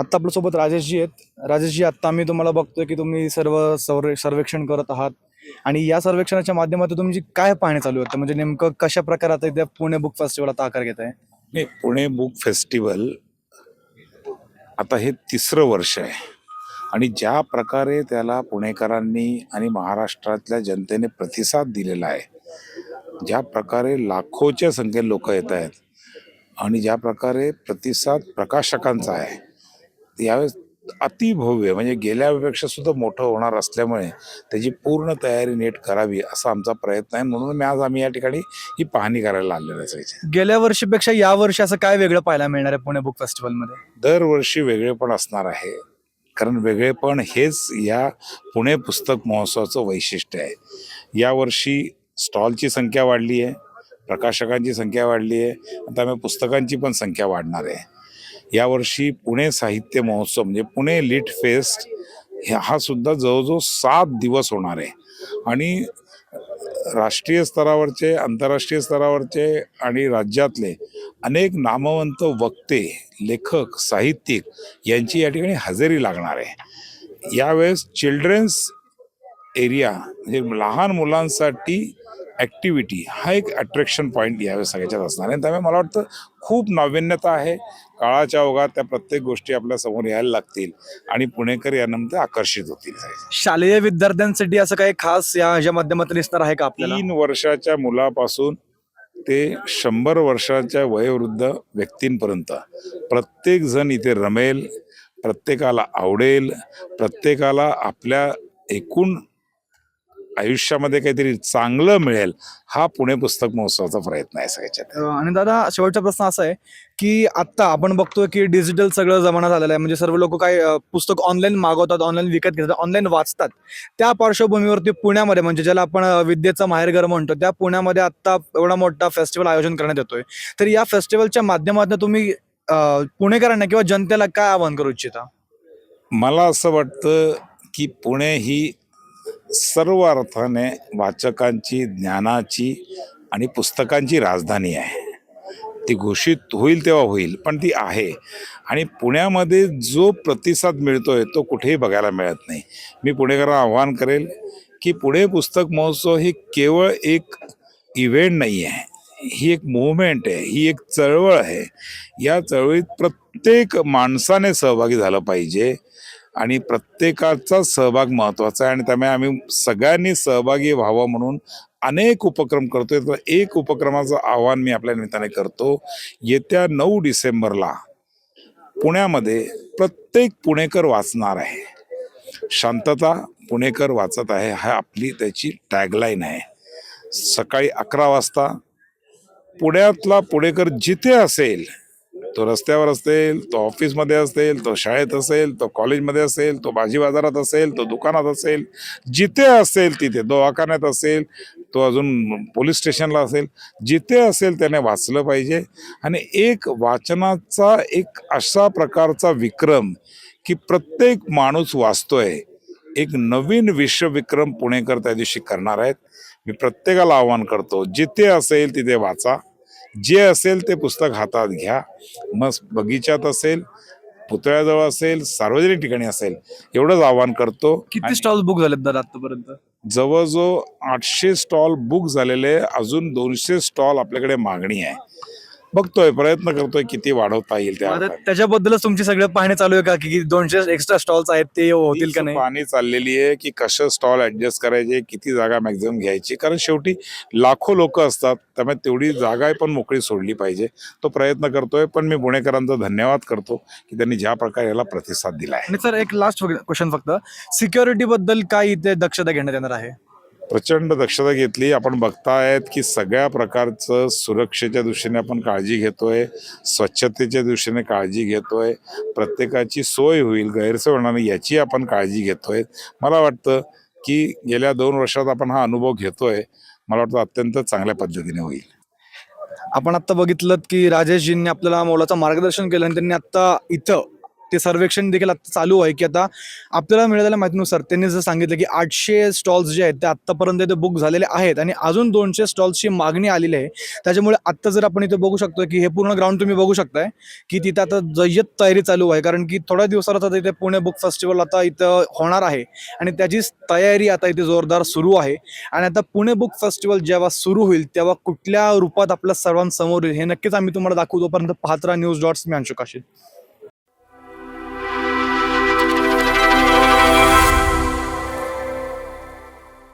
आत्ता आपल्यासोबत राजेशजी आहेत. राजेशजी आत्ता आम्ही तुम्हाला बघतोय की तुम्ही सर्व सर्वे सर्वेक्षण करत आहात. आणि या सर्वेक्षणाच्या माध्यमातून तुमची काय पाहणे चालू होतं म्हणजे नेमकं कशा प्रकारे आता इथे पुणे बुक फेस्टिवल आता आकार घेत आहे? नाही पुणे बुक फेस्टिवल आता हे तिसरं वर्ष आहे. आणि ज्या प्रकारे त्याला पुणेकरांनी आणि महाराष्ट्रातल्या जनतेने प्रतिसाद दिलेला आहे ज्या प्रकारे लाखोच्या संख्येत लोक येत आहेत आणि ज्या प्रकारे प्रतिसाद प्रकाशकांचा आहे यावेळेस अतिभव्य म्हणजे गेल्या वेळेपेक्षा सुद्धा मोठं होणार असल्यामुळे त्याची पूर्ण तयारी नीट करावी असा आमचा प्रयत्न आहे. म्हणून मी आज आम्ही या ठिकाणी ही पाहणी करायला आलेलो असायचे गेल्या वर्षीपेक्षा या वर्षी असं काय वेगळं पाहायला मिळणार आहे पुणे बुक फेस्टिवलमध्ये? दरवर्षी वेगळेपण असणार आहे. कारण वेगळेपण हेच या पुणे पुस्तक महोत्सवाचं वैशिष्ट्य आहे. यावर्षी स्टॉलची संख्या वाढली आहे प्रकाशकांची संख्या वाढली आहे आता त्यामुळे पुस्तकांची पण संख्या वाढणार आहे. यावर्षी पुणे साहित्य महोत्सव म्हणजे पुणे लिट फेस्ट हा सुद्धा जवळजवळ सात दिवस होणार आहे. आणि राष्ट्रीय स्तरावरचे आंतरराष्ट्रीय स्तरावरचे आणि राज्यातले अनेक नामवंत वक्ते लेखक साहित्यिक यांची या ठिकाणी हजेरी लागणार आहे. यावेळेस चिल्ड्रन्स एरिया म्हणजे लहान मुलांसाठी ॲक्टिव्हिटी हा एक अट्रॅक्शन पॉईंट यावेळेस सगळ्याच्यात असणार आहे. त्यामुळे मला वाटतं खूप नाविन्यता आहे. काळाच्या ओघात त्या प्रत्येक गोष्टी आपल्यासमोर यायला लागतील आणि पुणेकर यानंतर आकर्षित होतील. शालेय विद्यार्थ्यांसाठी असं काही खास या ह्याच्या माध्यमातून दिसणार आहे का आपल्याला? तीन वर्षाच्या मुलापासून ते शंभर वर्षाच्या वयोवृद्ध व्यक्तींपर्यंत प्रत्येक जण इथे रमेल प्रत्येकाला आवडेल प्रत्येकाला आपल्या एकूण आयुष्यामध्ये काहीतरी चांगलं मिळेल हा पुणे पुस्तक महोत्सवाचा प्रयत्न आहे सगळ्याच्यात. आणि दादा शेवटचा प्रश्न असा आहे की आता आपण बघतोय की डिजिटल सगळं जमाना झालेला आहे. म्हणजे सर्व लोक काय पुस्तक ऑनलाईन मागवतात ऑनलाईन विकत घेतात ऑनलाईन वाचतात. त्या पार्श्वभूमीवरती पुण्यामध्ये म्हणजे ज्याला आपण विद्येचं माहेरघर म्हणतो त्या पुण्यामध्ये आता एवढा मोठा फेस्टिवल आयोजन करण्यात येतोय. तर या फेस्टिवलच्या माध्यमातून तुम्ही पुणेकरांना किंवा जनतेला काय आवाहन करू इच्छिता? मला असं वाटतं की पुणे ही सर्व अर्थाने वाचकांची ज्ञानाची आणि पुस्तकांची राजधानी आहे. ती घोषित होईल तेव्हा होईल पण ती आहे. आणि पुण्यामध्ये जो प्रतिसाद मिळतोय तो कुठेही बघायला मिळत नाही. मी पुणेकरांना आव्हान करेल की पुणे पुस्तक महोत्सव ही केवळ एक इव्हेंट नाही आहे ही एक मुवमेंट आहे ही एक चळवळ आहे. या चळवळीत प्रत्येक माणसाने सहभागी झालं पाहिजे. आणि प्रत्येकाचा सहभाग महत्त्वाचा आहे. आणि त्यामुळे आम्ही सगळ्यांनी सहभागी व्हावं म्हणून अनेक उपक्रम करतोय. तर एक उपक्रमाचं आवाहन मी आपल्या निमित्ताने करतो. येत्या नऊ डिसेंबरला पुण्यामध्ये प्रत्येक पुणेकर वाचणार आहे. शांतता पुणेकर वाचत आहे. हा आपली त्याची टॅगलाईन आहे. सकाळी अकरा वाजता पुण्यातला पुणेकर जिथे असेल तो रस्त्यावर असेल तो ऑफिसमध्ये असेल तो शाळेत असेल तो कॉलेजमध्ये असेल तो भाजी बाजारात असेल तो दुकानात असेल जिथे असेल तिथे दवाखान्यात असेल तो अजून पोलीस स्टेशनला असेल जिथे असेल त्याने वाचलं पाहिजे. आणि एक वाचनाचा एक अशा प्रकारचा विक्रम की प्रत्येक माणूस वाचतोय. एक नवीन विश्वविक्रम पुणेकर त्या दिवशी करणार आहेत. मी प्रत्येकाला आवाहन करतो जिथे असेल तिथे वाचा. जे असेल ते पुस्तक हातात घ्या. मग बगीच्यात असेल पुतळ्याजवळ असेल सार्वजनिक ठिकाणी असेल एवढंच आवाहन करतो. किती स्टॉल बुक झालेत दादा आतापर्यंत? जवळजवळ आठशे स्टॉल बुक झालेले अजून दोनशे स्टॉल आपल्याकडे मागणी आहे. बघतोय प्रयत्न करतोय किती वाढवता येईल त्या आता त्याच्याबद्दलच तुमची सगळं पाहणी चालू आहे का? की दोनशे एक्स्ट्रा स्टॉल्स आहेत ते होतील का नाही? पाणी चाललेली आहे की कसं स्टॉल ऍडजस्ट करायचे किती जागा मॅक्झिमम घ्यायची? कारण शेवटी लाखो लोक असतात त्यामुळे तेवढी जागा पण मोकळी सोडली पाहिजे. तो प्रयत्न करतोय पण मी पुणेकरांचा धन्यवाद करतो की त्यांनी ज्या प्रकारे याला प्रतिसाद दिला आहे आणि सर एक लास्ट क्वेश्चन फक्त. सिक्युरिटी बद्दल काय इथे दक्षता घेण्यात येणार आहे? प्रचंड दक्षता घेतली. आपण बघतायत की सगळ्या प्रकारचं सुरक्षेच्या दृष्टीने आपण काळजी घेतोय स्वच्छतेच्या दृष्टीने काळजी घेतोय. प्रत्येकाची सोय होईल गैरसोय होणार नाही याची आपण काळजी घेतोय. मला वाटतं की गेल्या दोन वर्षात आपण हा अनुभव घेतोय. मला वाटतं अत्यंत चांगल्या पद्धतीने होईल. आपण आता बघितलं की राजेशजींनी आपल्याला मोलाचं मार्गदर्शन केलं आणि त्यांनी आता इथं ते सर्वेक्षण देखील आता चालू आहे की आता आपल्याला मिळालेल्या माहितीनुसार त्यांनी जर सांगितलं की आठशे स्टॉल्स जे आहेत ते आत्तापर्यंत इथे बुक झालेले आहेत आणि अजून दोनशे स्टॉल्सची मागणी आलेली आहे. त्याच्यामुळे आत्ता जर आपण इथे बघू शकतो की हे पूर्ण ग्राउंड तुम्ही बघू शकताय की तिथं आता जय्यत तयारी चालू आहे. कारण की थोड्या दिवसात आता इथे पुणे बुक फेस्टिवल आता इथं होणार आहे आणि त्याची तयारी आता इथे जोरदार सुरू आहे. आणि आता पुणे बुक फेस्टिवल जेव्हा सुरू होईल तेव्हा कुठल्या रूपात आपल्या सर्वांसमोर येईल हे नक्कीच आम्ही तुम्हाला दाखवू. तोपर्यंत पाहत राहा न्यूज डॉट्स मी अंशुकाशील